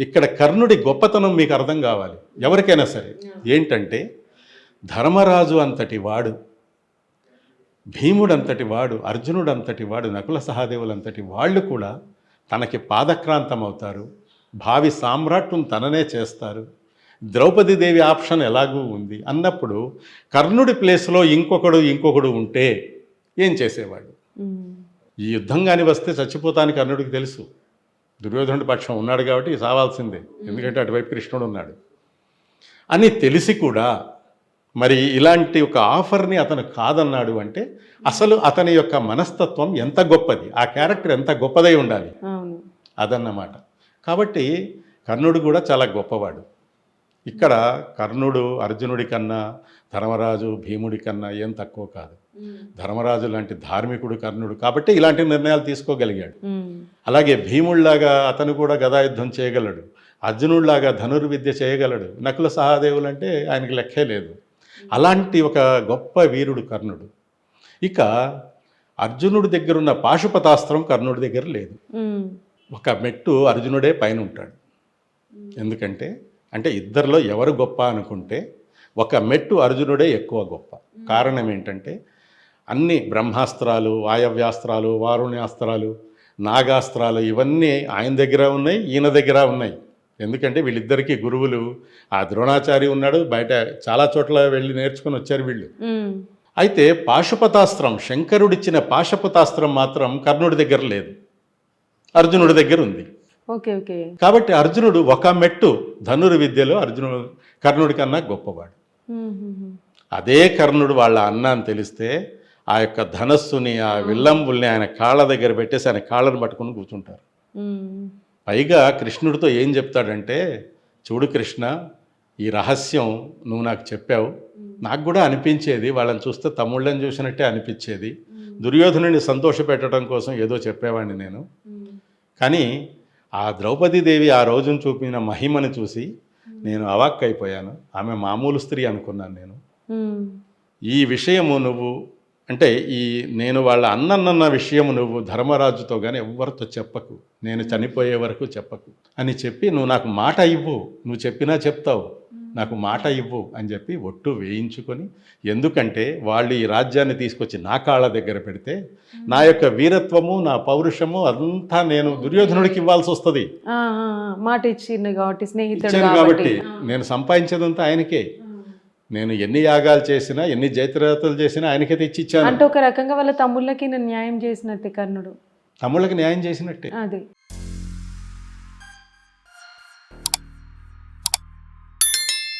ఇక్కడ కర్ణుడి గొప్పతనం మీకు అర్థం కావాలి. ఎవరికైనా సరే. ఏంటంటే ధర్మరాజు అంతటి వాడు భీముడు అంతటి వాడు అర్జునుడు అంతటి వాడు నకుల సహాదేవులంతటి వాళ్ళు కూడా తనకి పాదక్రాంతం అవుతారు భావి సామ్రాట్ను తననే చేస్తారు. ద్రౌపదీదేవి ఆప్షన్ ఎలాగూ ఉంది. అన్నప్పుడు కర్ణుడి ప్లేస్లో ఇంకొకడు ఇంకొకడు ఉంటే ఏం చేసేవాడు. ఈ యుద్ధం కాని వస్తే చచ్చిపోతానికి కర్ణుడికి తెలుసు. దుర్యోధనుడి పక్షం ఉన్నాడు కాబట్టి సావాల్సిందే. ఎందుకంటే అటువైపు కృష్ణుడు ఉన్నాడు. అని తెలిసి కూడా మరి ఇలాంటి ఒక ఆఫర్ని అతను కాదన్నాడు అంటే అసలు అతని యొక్క మనస్తత్వం ఎంత గొప్పది? ఆ క్యారెక్టర్ ఎంత గొప్పదై ఉండాలి? అదన్నమాట. కాబట్టి కర్ణుడు కూడా చాలా గొప్పవాడు. ఇక్కడ కర్ణుడు అర్జునుడి కన్నా ధర్మరాజు భీముడి కన్నా ఏం తక్కువ కాదు. ధర్మరాజు లాంటి ధార్మికుడు కర్ణుడు కాబట్టి ఇలాంటి నిర్ణయాలు తీసుకోగలిగాడు. అలాగే భీముళ్ళాగా అతను కూడా గదాయుద్ధం చేయగలడు. అర్జునుడిలాగా ధనుర్విద్య చేయగలడు. నకుల సహాదేవులు అంటే ఆయనకి లెక్కే లేదు. అలాంటి ఒక గొప్ప వీరుడు కర్ణుడు. ఇక అర్జునుడి దగ్గర ఉన్న పాశుపతాస్త్రం కర్ణుడి దగ్గర లేదు. ఒక మెట్టు అర్జునుడే పైన ఉంటాడు. ఎందుకంటే అంటే ఇద్దరిలో ఎవరు గొప్ప అనుకుంటే ఒక మెట్టు అర్జునుడే ఎక్కువ గొప్ప. కారణం ఏంటంటే అన్ని బ్రహ్మాస్త్రాలు వాయవ్యాస్త్రాలు వారుణ్యాస్త్రాలు నాగాస్త్రాలు ఇవన్నీ ఆయన దగ్గర ఉన్నాయి ఈయన దగ్గర ఉన్నాయి. ఎందుకంటే వీళ్ళిద్దరికీ గురువులు ఆ ద్రోణాచారి ఉన్నాడు బయట చాలా చోట్ల వెళ్ళి నేర్చుకుని వచ్చారు వీళ్ళు. అయితే పాశుపతాస్త్రం శంకరుడిచ్చిన పాశుపతాస్త్రం మాత్రం కర్ణుడి దగ్గర లేదు. అర్జునుడి దగ్గర ఉంది. Okay okay. కాబట్టి అర్జునుడు ఒక మెట్టు ధనురు విద్యలో అర్జునుడు కర్ణుడి కన్నా గొప్పవాడు. అదే కర్ణుడు వాళ్ళ అన్న అని తెలిస్తే ఆ యొక్క ధనస్సుని ఆ విల్లంబుల్ని ఆయన కాళ్ళ దగ్గర పెట్టేసి ఆయన కాళ్ళను పట్టుకుని కూర్చుంటారు. పైగా కృష్ణుడితో ఏం చెప్తాడంటే చూడు కృష్ణ ఈ రహస్యం నువ్వు నాకు చెప్పావు. నాకు కూడా అనిపించేది వాళ్ళని చూస్తే తమ్ముళ్ళని చూసినట్టే అనిపించేది. దుర్యోధనుని సంతోషపెట్టడం కోసం ఏదో చెప్పేవాడిని నేను. కానీ ఆ ద్రౌపదీదేవి ఆ రోజున చూపిన మహిమను చూసి నేను అవాక్కైపోయాను. ఆమె మామూలు స్త్రీ అనుకున్నాను నేను. ఈ విషయము నువ్వు అంటే ఈ నేను వాళ్ళ అన్నన్న విషయము నువ్వు ధర్మరాజుతో కానీ ఎవ్వరితో చెప్పకు. నేను చనిపోయే వరకు చెప్పకు. అని చెప్పి నువ్వు నాకు మాట ఇవ్వు. నువ్వు చెప్పినా చెప్తావు. నాకు మాట ఇవ్వు అని చెప్పి ఒట్టు వేయించుకొని ఎందుకంటే వాళ్ళు ఈ రాజ్యాన్ని తీసుకొచ్చి నా కాళ్ళ దగ్గర పెడితే నా యొక్క వీరత్వము నా పౌరుషము అంతా నేను దుర్యోధనుడికి ఇవ్వాల్సి వస్తుంది. మాట ఇచ్చిండు కాబట్టి స్నేహితుడు కాబట్టి. నేను సంపాదించేదంతా ఆయనకే. నేను ఎన్ని యాగాలు చేసినా ఎన్ని జైత్రయాత్రలు చేసినా ఆయనకే తెచ్చి ఇచ్చాను అంటే ఒక రకంగా వాళ్ళ తమ్ముళ్ళకి నేను న్యాయం చేసినట్టే కర్ణుడు. తమ్ముళ్ళకి న్యాయం చేసినట్టే. అదే.